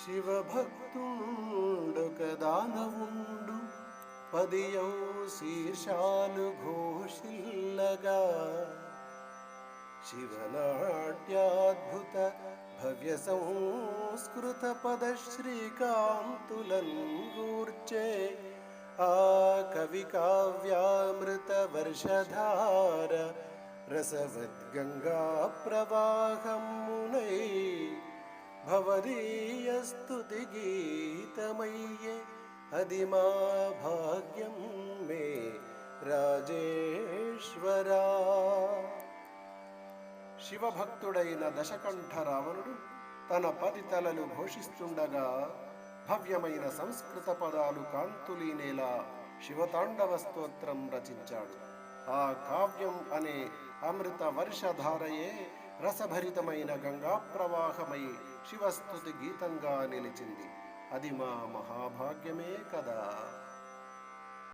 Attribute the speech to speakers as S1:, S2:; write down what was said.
S1: శివభక్తుండొక దానవుండు పదియౌ శీర్షాలు ఘోషిల్లగా శివనాట్యాద్భుత భవ్య సంస్కృత పద శ్రీకాంతులన్ గూర్చే భవదీయస్తుతి గీతమయ్యే అది మా భాగ్యం మే రాజేశ్వరా. శివభక్తుడైన దశకంఠ రావణుడు తన పది తలలు ఘోషిస్తుండగా భవ్యమైన సంస్కృత పదాలు కాంతులీనేలా శివతాండవ స్తోత్రం రచించాడు. ఆ కావ్యం అనే అమృత వర్షధారయే రసభరితమైన గంగా ప్రవాహమై శివస్థుతి గీతంగా నిలిచింది. అది మా మహాభాగ్యమే కదా.